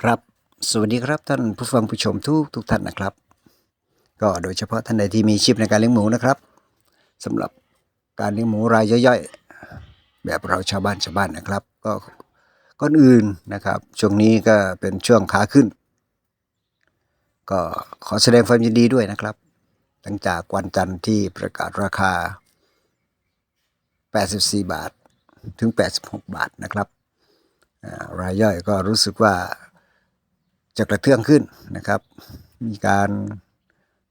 ครับ สวัสดีครับท่านผู้ฟังผู้ชมทุกทุกท่านนะครับ ก็โดยเฉพาะท่านใดที่มีชิปในการเลี้ยงหมูนะครับสำหรับการเลี้ยงหมูรายย่อยๆ แบบเราชาวบ้านชาวบ้านนะครับ ก็ก่อนอื่นนะครับ ช่วงนี้ก็เป็นช่วงขาขึ้น ก็ขอแสดงความยินดีด้วยนะครับ หลังจากวันจันทร์ที่ประกาศราคา 84 บาทถึง 86 บาทนะครับรายย่อยก็รู้สึกว่า จะกระเทืองขึ้นนะครับ มีการ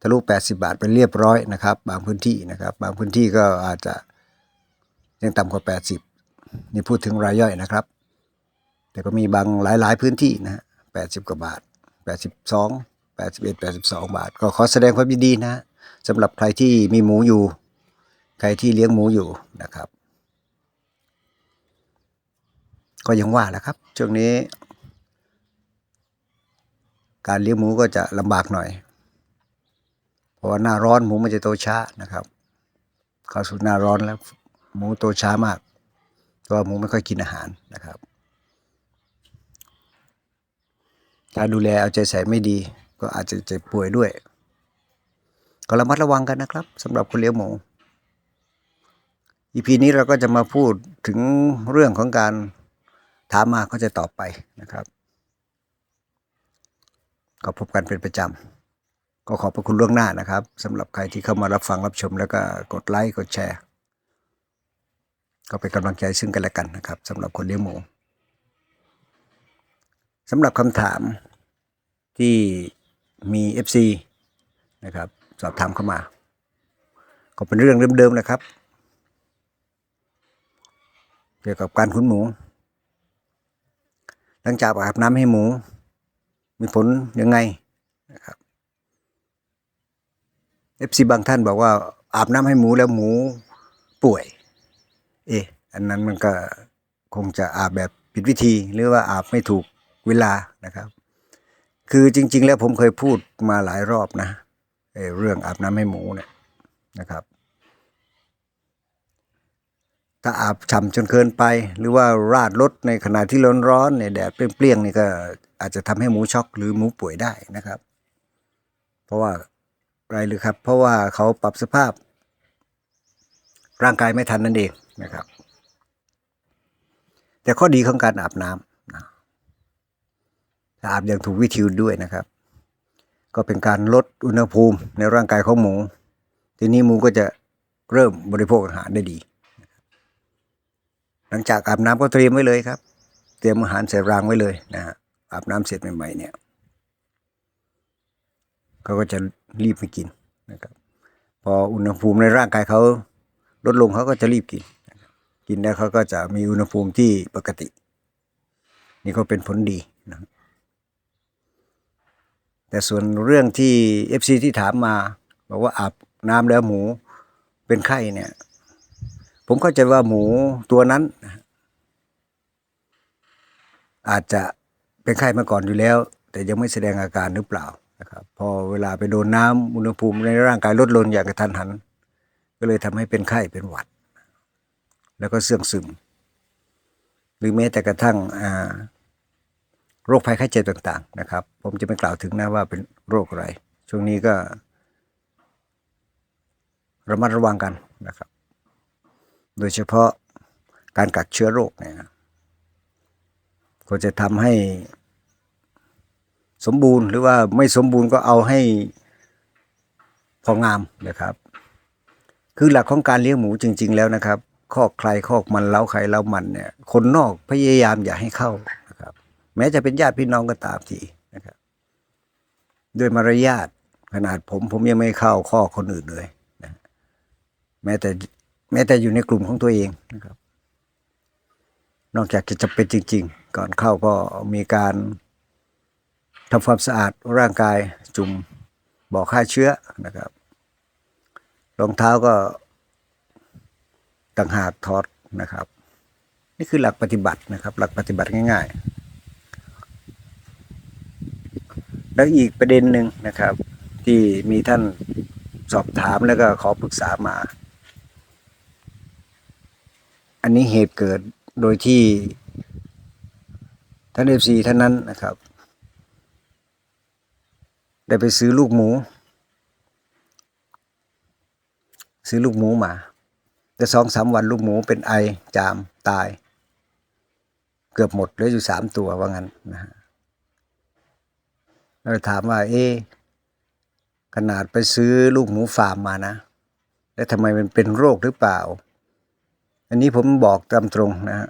ทะลุ 80 บาทไปเรียบร้อยนะครับ บางพื้นที่นะครับ บางพื้นที่ก็อาจจะยังต่ำกว่า 80 นี่พูดถึงรายย่อยนะครับ แต่ก็มีบางหลาย ๆ พื้นที่นะ80 กว่าบาท 82 81 82 บาท ก็ขอแสดงความยินดีนะฮะสำหรับใครที่มีหมูอยู่ ใครที่เลี้ยงหมูอยู่นะครับ ก็ยังว่าแหละครับ ช่วงนี้ การเลี้ยงหมูก็จะลำบากหน่อย เพราะว่าหน้าร้อนหมูมันจะโตช้านะครับเข้าสู่หน้าร้อนแล้ว หมูโตช้ามากเพราะว่าหมูไม่ค่อยกินอาหารนะครับถ้าดูแลเอาใจใส่ไม่ดี ก็อาจจะเจ็บป่วยด้วย ก็ระมัดระวังกันนะครับสำหรับคนเลี้ยงหมูอีพีนี้เราก็จะมาพูดถึงเรื่องของการถามมาก็จะตอบไปนะครับ ก็พบกันเป็นประจำ ก็ขอบพระคุณล่วงหน้านะครับสำหรับใครที่เข้ามารับฟังรับชมแล้วก็กดไลค์กดแชร์ ก็เป็นกำลังใจซึ่งกันและกันนะครับสำหรับคนเลี้ยงหมูสำหรับคำถามที่มี FC นะครับสอบถามเข้ามา ก็เป็นเรื่องเดิมๆนะครับ เกี่ยวกับการขุนหมู หลังจากอาบน้ำให้หมู มีผลยังไงนะครับ FC บางท่านบอกว่า อาบน้ำให้หมูแล้วหมูป่วย เอ๊ะอันนั้นมันก็คงจะอาบแบบผิดวิธีหรือว่าอาบไม่ถูกเวลานะครับ คือจริง ๆ แล้วผมเคยพูดมาหลายรอบนะไอ้เรื่องอาบน้ำให้หมูเนี่ยนะครับ ถ้าอาบฉ่ำจนเกินไป หรือว่าราดรถในขณะที่ร้อนๆเนี่ยแดดเปรี้ยงๆนี่ก็ อาจจะทำให้หมูช็อกหรือหมูป่วยได้นะครับ เพราะว่าอะไรหรือครับ เพราะว่าเขาปรับสภาพ ร่างกายไม่ทันนั่นเองนะครับ แต่ข้อดีของการอาบน้ำนะถ้าอาบอย่างถูกวิธีด้วยนะครับ ก็เป็นการลดอุณหภูมิในร่างกายของหมู ทีนี้หมูก็จะเริ่มบริโภคอาหารได้ดี หลังจากอาบน้ำก็เตรียมไว้เลยครับ เตรียมอาหารใส่รางไว้เลยนะฮะ อาบน้ำเสร็จใหม่ๆเนี่ยเขาก็จะรีบไปกินนะครับ พออุณหภูมิในร่างกายเขาลดลงเขาก็จะรีบกิน กินแล้วเขาก็จะมีอุณหภูมิที่ปกติ นี่ก็เป็นผลดีนะครับแต่ส่วนเรื่องที่ FC ที่ถามมา บอกว่าอาบน้ำแล้วหมูเป็นไข้เนี่ย ผมเข้าใจว่าหมูตัวนั้น อาจจะ เป็นไข้มาก่อนอยู่แล้ว แต่ยังไม่แสดงอาการหรือเปล่านะครับพอเวลาไปโดนน้ำอุณหภูมิในร่างกายลดลงอย่างกระทันหัน ก็เลยทำให้เป็นไข้เป็นหวัด แล้วก็เสื่องซึม หรือแม้แต่กระทั่งโรคภัยไข้เจ็บต่าง ๆ นะครับ ผมจะไม่กล่าวถึงนะว่าเป็นโรคอะไร ช่วงนี้ก็ ระมัดระวังกันนะครับ โดยเฉพาะการกักเชื้อโรคเนี่ยนะ ก็จะทำให้สมบูรณ์หรือว่าไม่สมบูรณ์ก็เอาให้พองามนะครับ คือหลักของการเลี้ยงหมูจริง ๆ แล้วนะครับคอกใครคอกมันเล้าใครเล้ามันเนี่ย คนนอกพยายามอย่าให้เข้านะครับ แม้จะเป็นญาติพี่น้องก็ตามทีนะครับ ด้วยมารยาทขนาดผมผมยังไม่เข้าข้อคนอื่นเลยนะแม้แต่แม้แต่อยู่ในกลุ่มของตัวเองนะครับ นอกจากจะจำเป็นจริง ๆ ก่อนเข้าก็มีการทำความสะอาดร่างกายจุ่มบ่อฆ่าเชื้อนะครับรองเท้าก็ต่างหากถอดนะครับ นี่คือหลักปฏิบัตินะครับ หลักปฏิบัติง่าย ๆ แล้วอีกประเด็นหนึ่งนะครับ ที่มีท่านสอบถามแล้วก็ขอปรึกษามา อันนี้เหตุเกิด โดยที่ท่านเอฟซีท่านนั้นนะครับ ได้ไปซื้อลูกหมู ซื้อลูกหมูมาแต่สองสามวันลูกหมูเป็นไอจามตาย เกือบหมดเหลืออยู่สามตัวว่างั้นนะฮะเราถามว่า เอ๊ขนาดไปซื้อลูกหมูฟาร์มมานะ แล้วทำไมมันเป็นโรคหรือเปล่า อันนี้ผมบอกตามตรงนะฮะ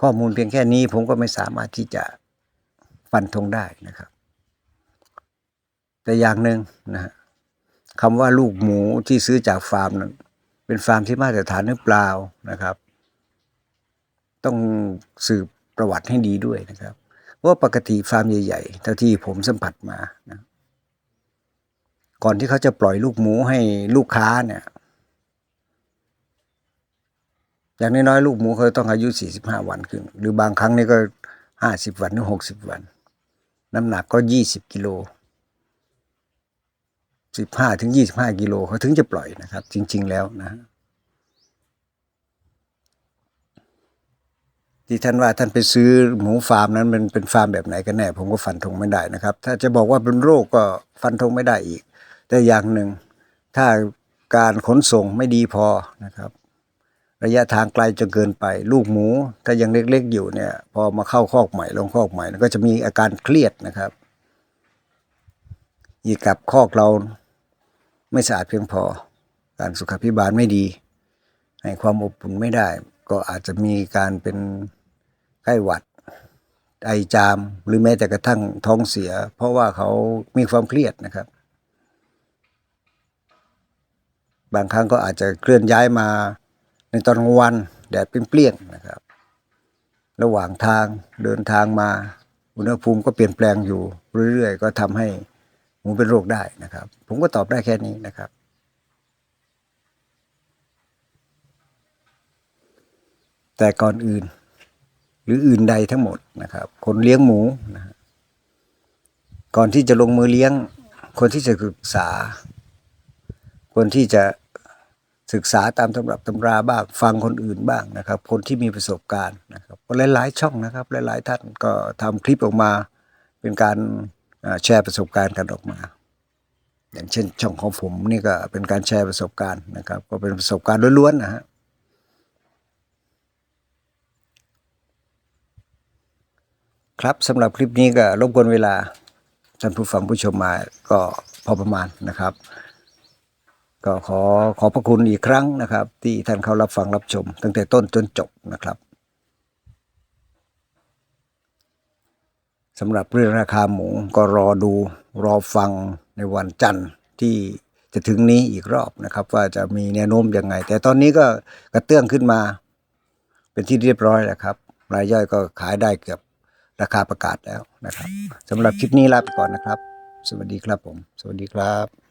ข้อมูลเพียงแค่นี้ผมก็ไม่สามารถที่จะฟันธงได้นะครับ แต่อย่างหนึ่งนะฮะคำว่าลูกหมูที่ซื้อจากฟาร์มนั้นเป็นฟาร์มที่มาตรฐานหรือเปล่านะครับ ต้องสืบประวัติให้ดีด้วยนะครับเพราะว่าปกติฟาร์มใหญ่ ๆ เท่าที่ผมสัมผัสมานะก่อนที่เขาจะปล่อยลูกหมูให้ลูกค้าเนี่ย อย่างน้อยๆลูกหมูเขาต้องอายุ 45 วันขึ้น หรือบางครั้งนี่ก็ 50 วันหรือ 60 วัน น้ำหนักก็ 20 กิโล 15ถึง25 กิโลเขาถึงจะปล่อยนะครับ จริง ๆ แล้วนะที่ท่านว่าท่านไปซื้อหมูฟาร์มนั้นมันเป็นฟาร์มแบบไหนกันแน่ ผมก็ฟันธงไม่ได้นะครับ ถ้าจะบอกว่าเป็นโรคก็ฟันธงไม่ได้อีก แต่อย่างหนึ่งถ้าการขนส่งไม่ดีพอนะครับ ระยะทางไกลจนเกินไป ลูกหมู ถ้ายังเล็กๆอยู่เนี่ยพอมาเข้าคอกใหม่ลงคอกใหม่ก็จะมีอาการเครียดนะครับอีกกับคอกเราไม่สะอาดเพียงพอ การสุขภิบาลไม่ดี ให้ความอบอุ่นไม่ได้ ก็อาจจะมีการเป็นไข้หวัด ไอจาม หรือแม้แต่กระทั่งท้องเสีย เพราะว่าเขามีความเครียดนะครับ บางครั้งก็อาจจะเคลื่อนย้ายมา ในตอนกลางวันแดดเปรี้ยงๆนะครับ ระหว่างทางเดินทางมา อุณหภูมิก็เปลี่ยนแปลงอยู่เรื่อยๆ ก็ทำให้หมูเป็นโรคได้นะครับ ผมก็ตอบได้แค่นี้นะครับ แต่ก่อนอื่น หรืออื่นใดทั้งหมดนะครับ คนเลี้ยงหมูนะฮะก่อนที่จะลงมือเลี้ยง คนที่จะศึกษา คนที่จะ ศึกษาตามตำรับตำราบ้างฟังคนอื่นบ้างนะครับ คนที่มีประสบการณ์นะครับก็หลายๆช่องนะครับหลายๆท่านก็ทำคลิปออกมา เป็นการแชร์ประสบการณ์กันออกมา อย่างเช่นช่องของผมนี่ก็เป็นการแชร์ประสบการณ์นะครับ ก็เป็นประสบการณ์ล้วนๆนะฮะครับสำหรับคลิปนี้ก็รบกวนเวลาท่านผู้ฟังผู้ชมมาก็พอประมาณนะครับ ก็ขอขอบพระคุณอีกครั้งนะครับ ที่ท่านเข้ารับฟังรับชม ตั้งแต่ต้นจนจบนะครับสำหรับเรื่องราคาหมูก็รอดูรอฟังในวันจันทร์ที่จะถึงนี้อีกรอบนะครับ ว่าจะมีแนวโน้มยังไง แต่ตอนนี้ก็กระเตื้องขึ้นมา เป็นที่เรียบร้อยแล้วครับ รายย่อยก็ขายได้เกือบราคาประกาศแล้วนะครับสำหรับคลิปนี้ลาไปก่อนนะครับ สวัสดีครับผม สวัสดีครับ